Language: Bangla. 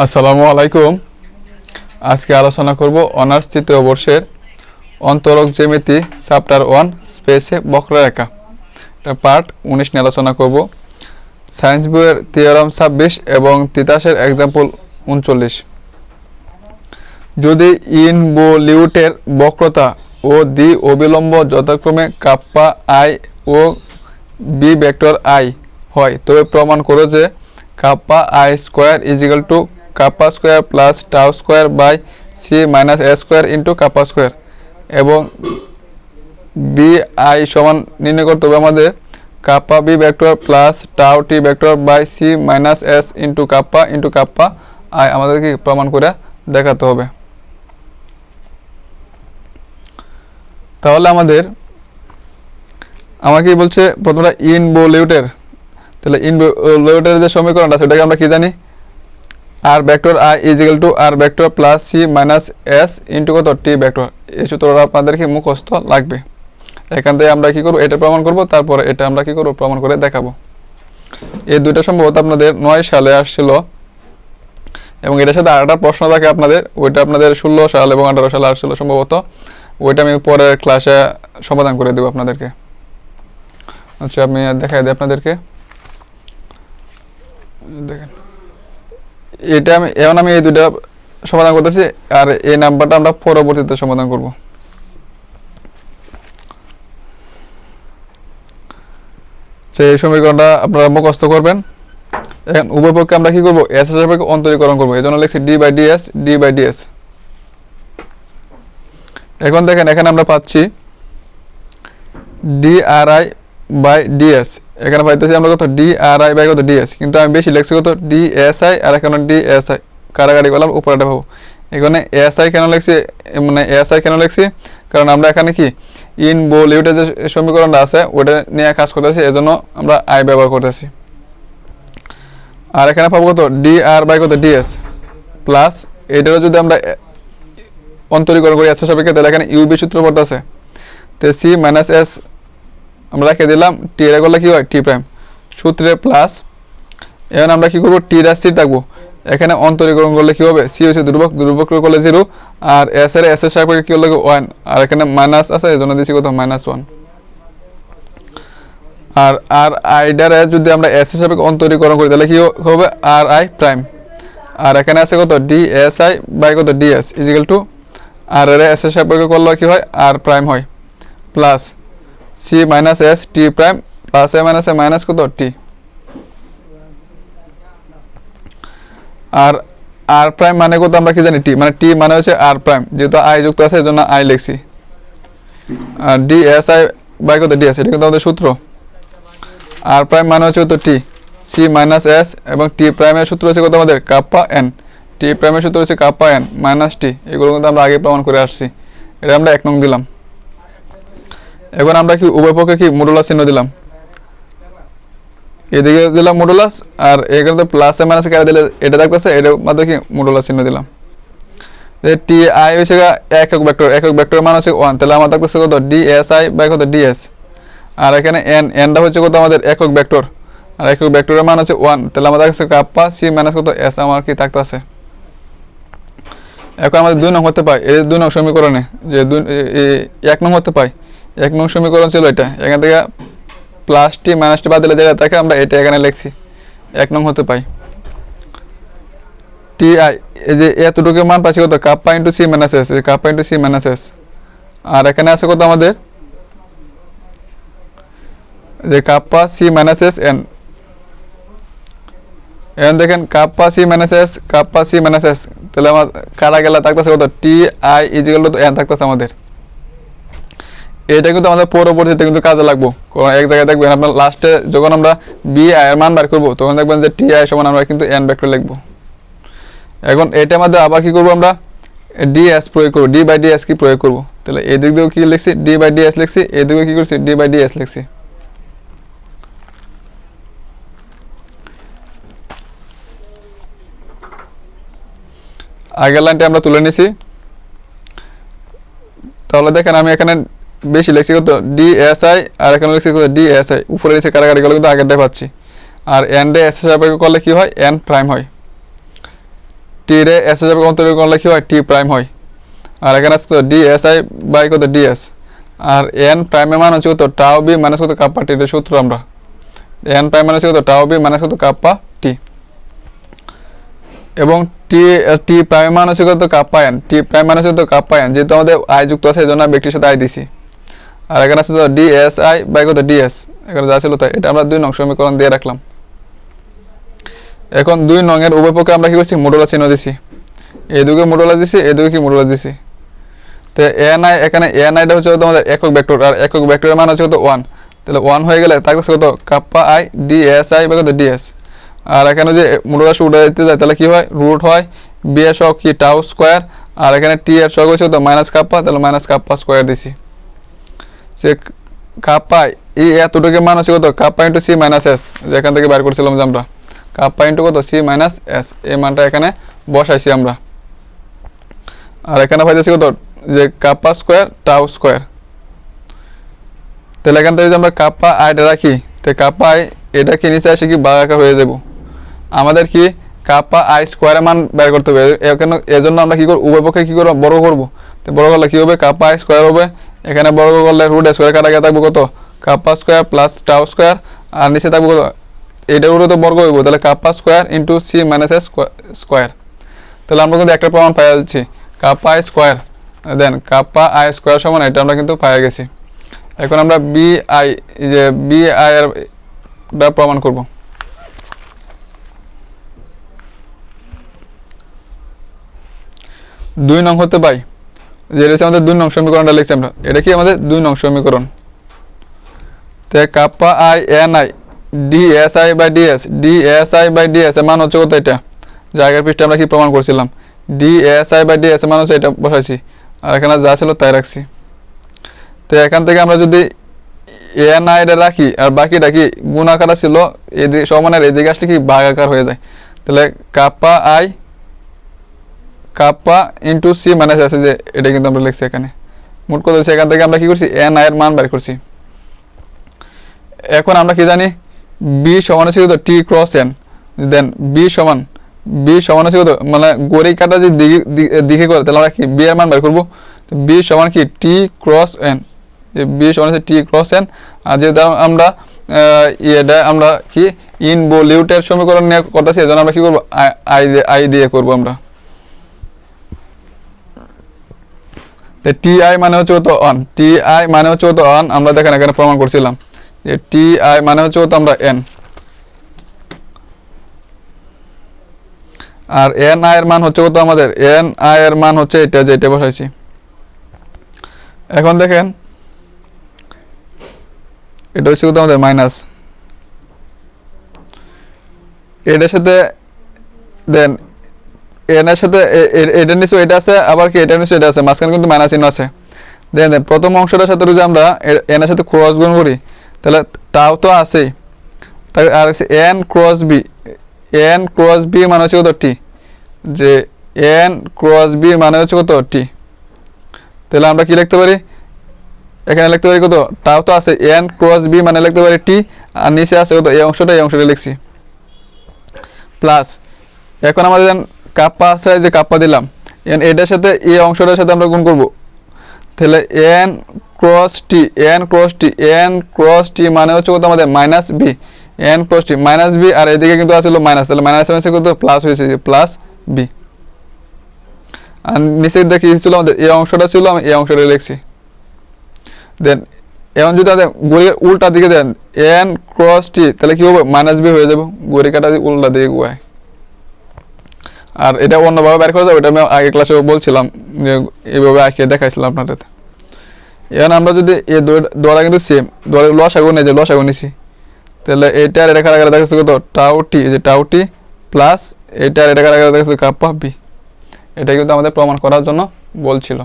আসসালামু আলাইকুম। আজকে আলোচনা করব অনার্স তৃতীয় বর্ষের অন্তরক জ্যামিতি, চ্যাপ্টার ওয়ান, স্পেসে বক্ররেখা এটা পার্ট উনিশ নিয়ে আলোচনা করব। সায়েন্স বইয়ের থিওরাম ছাব্বিশ এবং তিতাসের এক্সাম্পল উনচল্লিশ। যদি ইনবোলিউটের বক্রতা ও দ্বি অবিলম্ব যথাক্রমে কাপ্পা আই ও বি ভেক্টর আই হয়, তবে প্রমাণ করো যে kappa I square is equal to kappa square plus tau square by C minus A square into kappa square এবং বি আই সমান নির্ণয় করতে হবে আমাদের kappa B vector plus tau T vector by C minus S into kappa into kappa I আমাদেরকে প্রমাণ করে দেখাতে হবে। তাহলে আমাদের আমাকে বলছে প্রথমটা ইনবোলিউটের তাহলে ইনবোলিউটের যে সমীকরণটা সেটাকে আমরা কি জানি? আর vector I is equal to R vector plus C minus S into কত? টি ভেক্টর এই সূত্রটা আপনাদেরকে মুখস্থ লাগবে? এখান থেকে আমরা কি করব? এটা প্রমাণ করব, তারপরে এটা আমরা কি করব? প্রমাণ করে দেখাবো। এই দুইটা সম্ভবত আপনাদের নয় সালে আসছিল। এবং এটার সাথে আরেকটা প্রশ্ন থাকে আপনাদের, ওইটা আপনাদের ষোলো সাল এবং আঠারো সালে আসছিল সম্ভবত। ওইটা আমি পরের ক্লাসে সমাধান করে দেবো আপনাদেরকে। আচ্ছা আমি দেখাই দিই আপনাদেরকে। দেখেন। এটা আমি, এখন আমি এই দুইটা সমাধান করতেছি, আর এই নাম্বারটা আমরা পরবর্তীতে সমাধান করব। সেই সমীকরণটা আপনারা মুখস্থ করবেন। এখন উভয় পক্ষে আমরা কি করব? এস সাপেক্ষে অন্তরীকরণ করব। এই জন্য লিখছি D by DS D by DS এখন দেখেন, এখানে আমরা পাচ্ছি D R I by DS এখানে পাইতেছি আমরা কত? ডি আর আই বাই কত? ডিএস কিন্তু আমি বেশি লিখছি কত? ডি এস আই আর এখানে ডি এস আই কারাগারি করলাম উপরেটা পাবো। এখানে এস আই কেন লিখছি? মানে এস আই কেন লিখছি? কারণ আমরা এখানে কি? ইন বোলিউডের যে সমীকরণটা আছে, ওটা নিয়ে কাজ করতেছি, এজন্য আমরা আই ব্যবহার করতেছি। আর এখানে পাবো কত? ডি আর বাই কত? ডিএস প্লাস এটারও যদি আমরা অন্তরীকরণ করি এস সাপেক্ষে, তাহলে এখানে ইউবি সূত্র পড়তেছে। তো সি মাইনাস এস আমরা রেখে দিলাম টি এর করলে কি হয়? টি প্রাইম সূত্রে প্লাস এখন আমরা কি করব? টি রাস সি থাকব। এখানে অন্তরীকরণ করলে কি হবে? সি হচ্ছে দুর্ভক দুর্ভক করলে জিরো আর এস এর এস এর সাপেক্ষে কি হলো ওয়ান আর এখানে মাইনাস আছে এই জন্য দিচ্ছি কত? মাইনাস ওয়ান আর আর আইডারে যদি আমরা এস সাপেক্ষে অন্তরীকরণ করি, তাহলে কি হবে? আর আই প্রাইম আর এখানে আছে কত? ডি এস আই বাই কত? DS is equal to R এর এস এর সাপেক্ষে করলে কি হয়? আর প্রাইম হয়। Plus C minus S T prime plus A minus A minus কত? টি আর আর প্রাইম মানে কত আমরা কি জানি? টি মানে টি মানে হচ্ছে আর প্রাইম যেহেতু আই যুক্ত আছে এই জন্য আই লিখছি। আর ডি এস আই বাই কত? ডি এস এটা কিন্তু আমাদের সূত্র। আর প্রাইম মানে হচ্ছে কত? টি সি মাইনাস এস এবং টি প্রাইমের সূত্র হচ্ছে কত আমাদের? কাপ্পা এন টি প্রাইমের সূত্র হচ্ছে কাপ্পা এন মাইনাস টি এগুলো কিন্তু আমরা আগে প্রমাণ করে আসছি। এটা আমরা এক নং দিলাম। এখন আমরা কি উভয় পক্ষে কি মডুলাস চিহ্ন দিলাম? এদিকে দিলাম মডুলাস আর এখানে প্লাস এ মাইনাস কেটে দিলে এটা থাকতেছে এটার মধ্যে কি মডুলাস চিহ্ন দিলাম। টি আই হচ্ছে একক ভেক্টর একক ভেক্টরের মান হচ্ছে ওয়ান তাহলে আমার থাকতেছে কত? ডি এস আই বাই কত? ডি এস আর এখানে এন এনটা হচ্ছে কত আমাদের? একক ভেক্টর আর একক ভেক্টরের মান হচ্ছে ওয়ান তাহলে আমাদের কাছে কাপ্পা সি মাইনাস কত? এস আমার কি থাকতেছে? এখন আমাদের দুই নং হতে পাই এই দুই নং সমীকরণে, যে দুই এক নং হতে পাই এক নং সমীকরণ ছিল এটা। এখান থেকে প্লাস টি মাইনাস টি বাদ দিলে জায়গা থাকে আমরা এটা এখানে লিখছি। এক নং হতে পাই। টি আই এই যে এতটুকু মান পাচ্ছি কত? Kappa into C minus S kappa into C minus S আর এখানে আছে কত আমাদের? যে kappa C minus S N এখন দেখেন kappa C minus S kappa C minus S তাহলে আমার কারা গেলা থাকতেছে কত? T I is equal to N থাকতেছে আমাদের। এটা কিন্তু আমাদের পরবর্তীতে কিন্তু কাজে লাগবো। কারণ এক জায়গায় দেখবেন আপনার লাস্টে যখন আমরা বি আই এর মান বার করব, তখন দেখবেন যে টি আই সমান আমরা কিন্তু এন ভেক্টর লিখব। এখন এটার মধ্যে আবার কি করব আমরা? ডি এস প্রয়োগ করব। ডি বাই ডি এস কি প্রয়োগ করব? তাহলে এদিক দিয়েও কি লিখছি? ডি বাই ডি এস লিখছি এদিকেও কি করছি? ডি বাই ডি এস লিখছি। আগের লাইনটা আমরা তুলে নিছি। তাহলে দেখেন আমি এখানে বেশি লিখছি কত? ডিএসআই আর এখানে লিখছি কত? ডিএসআই উপরে নিচে কারাগারি গুলো কিন্তু আগেরটাই পাচ্ছি। আর এন্ডে এস সাপেক্ষে করলে কী হয়? এন প্রাইম হয়। টি রে এস হিসাবে রূপান্তরিত করলে কী হয়? টি প্রাইম হয়। আর এখানে আছে তো ডি এস আই বাই কত? ডিএস আর এন প্রাইমের মান হচ্ছে কত? টাও বি মাইনাস কত? কাপ্পা টি এটা সূত্র আমরা। এন প্রাইম মানে হচ্ছে কত? টাও বি মাইনাস কত? কাপ্পা টি এবং টি টি প্রাইম মান হচ্ছে কত? কাপ্পা এন টি প্রাইম মানে হচ্ছে কত? কাপ্পা এন যেহেতু আমাদের আই যুক্ত আছে, এই জন্য আমি ব্যক্তির সাথে আয় দিছি। আর এখানে আছে তো ডি এস আই বাই কত ডিএস এখানে যা ছিল তাই। এটা আমরা দুই নং সমীকরণ দিয়ে রাখলাম। এখন দুই নংয়ের উভয় পক্ষে আমরা কি করছি? মোডুলা চিহ্ন দিছি। এদিকে মোডুলা দিছি এদিকে কি মোডুলা দিছি? তো এন আই এখানে এন আইটা হচ্ছে কত আমাদের একক ভেক্টর আর একক ভেক্টরের মান হচ্ছে কত? ওয়ান তাহলে ওয়ান হয়ে গেলে থাকছে কত? Kappa I D S I by কত? ডিএস আর এখানে যে মোডুলাস উঠে দিতে যায়, তাহলে কী হয়? রুট হয়। বি এর কি? টাউ স্কোয়ার আর এখানে টি এর সহ হচ্ছে কত? মাইনাস কাপ্পা তাহলে মাইনাস কাপ্পা স্কোয়ার দিছি। সে কাপ্পা এই এতটুকু মান হচ্ছে কত? Kappa into C minus S যেখান থেকে বের করছিলাম যে আমরা। কাপ্পা ইন্টু কত? সি মাইনাস এস এই মানটা এখানে বসাইছি আমরা। আর এখানে পাইতেছি কত? যে কাপ্পা স্কোয়ার টাউ স্কোয়ার তাহলে এখান থেকে যদি আমরা কাপ্পা আইটা রাখি, তো কাপ্পা আই এটা কি নিচে আসে কি বাগাকার হয়ে যাব? আমাদের কি কাপ্পা আই স্কোয়ারের মান বের করতে হবে? এখানে এজন্য আমরা কি করব উভয় পক্ষে কি করব? বড় করব। তো বড় করলে কি হবে? কাপা আই স্কোয়ার হবে। এখানে বর্গ করলে রুট স্কোয়ার কাটা গিয়ে থাকব কত? Kappa square plus tau square আর নিচে থাকব কত? এইটার উপরে তো বর্গ হইব, তাহলে kappa square into C minus square তাহলে আমরা কিন্তু একটা প্রমাণ পাই যাচ্ছি। Kappa I square then kappa I square সমান এটা আমরা কিন্তু পাই গেছি। এখন আমরা বি আই যে বি আই এর প্রমাণ করব। দুই নং হতে পাই। যেটা হচ্ছে আমাদের দুই নং সমীকরণটা লিখছি আমরা। এটা কি আমাদের দুই নং সমীকরণ? তে kappa I N I D S I by D S D S I by D S মান হচ্ছে কত এটা? জায়গার পৃষ্ঠে আমরা কি প্রমাণ করছিলাম? D S I by D S এর মান হচ্ছে এটা বসাইছি। আর এখানে যা ছিল তাই রাখছি। তো এখান থেকে আমরা যদি এন আইটা রাখি, আর বাকিটা কি গুণাকারা ছিল, এদিকে সমানের এদিকে আসলে কি ভাগাকার হয়ে যায়? তাহলে kappa I kappa into C minus আছে যে এটা কিন্তু আমরা লিখছি এখানে। মোট কথা হচ্ছে এখান থেকে আমরা কি করছি? এন আই এর মান বের করছি। এখন আমরা কি জানি? বি সমান হচ্ছে কত? T cross N then B সমান বি সমান হচ্ছে কত? মানে গড়ি কাটা যদি দিকে করে, তাহলে আমরা কি? বি এর মান বের করব। বি সমান কি? টি ক্রস এন যে বি সমান হচ্ছে টি ক্রস এন আর যেহেতু আমরা ইয়েটা আমরা কি? ইনভলিউটের সমীকরণ নিয়ে করতেছি, এজন্য আমরা কি করব? আই আই দিয়ে করব আমরা। টি আই মানে হচ্ছে কত অন। টি আই মানে হচ্ছে কত অন, আমরা দেখেন এখানে প্রমাণ করছিলাম। যে টি আই মানে হচ্ছে কত আমরা এন আর এন আই এর মান হচ্ছে কত আমাদের। এন আই এর মান হচ্ছে এটা যে এটা বসাইছি। এখন দেখেন, এটা হচ্ছে কত আমাদের মাইনাস এটার সাথে দেন এনের সাথে এটার নিচে এটা আছে, আবার কি এটার নিচে এটা আছে? মাঝখানে কিন্তু মাইনাস চিহ্ন আছে। দেন প্রথম অংশটার সাথে যদি আমরা এনের সাথে ক্রস গুণ করি, তাহলে তাও তো আছেই। আর আছে N cross B N cross B মানে হচ্ছে কত? টি যে এন ক্রস বি মানে হচ্ছে কত? টি তাহলে আমরা কি লিখতে পারি? এখানে লিখতে পারি কত? তাও তো আছে। এন ক্রস বি মানে লিখতে পারি টি আর নিচে আছে কত? এই অংশটা এই অংশটা লিখছি। প্লাস এখন আমাদের কাপ্পা আছে যে কাপ্পা দিলাম, এন এটার সাথে এই অংশটার সাথে আমরা গুণ করব। তাহলে N cross T N cross T N cross T মানে হচ্ছে কত আমাদের? Minus B N cross T minus B আর এদিকে কিন্তু আসলে মাইনাস তাহলে মাইনাস মাইনাসে কত? প্লাস হয়েছে প্লাস বি আর নিচে দেখি ছিল আমাদের, এই অংশটা ছিল, আমি এই অংশটা লিখছি। দেন এখন যদি আমাদের গড়ির উল্টা দিকে দেন, এন ক্রস টি তাহলে কি হবে? মাইনাস বি হয়ে যাবে। গড়ি কাটা উল্টা দিকে গুয়ায় আর এটা অন্যভাবে বের করা যাবে, এটা আমি আগে ক্লাসে বলছিলাম, যে এইভাবে আঁকিয়ে দেখাইছিলাম আপনাদের। এখন আমরা যদি এই দৌড়া কিন্তু সেম দৌড়া লস আগুন নেই যে লস আগুন নিছি। তাহলে এইটার এটা কারা দেখাচ্ছে কত? টাউ টি যে টাউ টি প্লাস আর এটা কারা দেখাচ্ছে? কাপ্পা বি এটা কিন্তু আমাদের প্রমাণ করার জন্য বলছিল।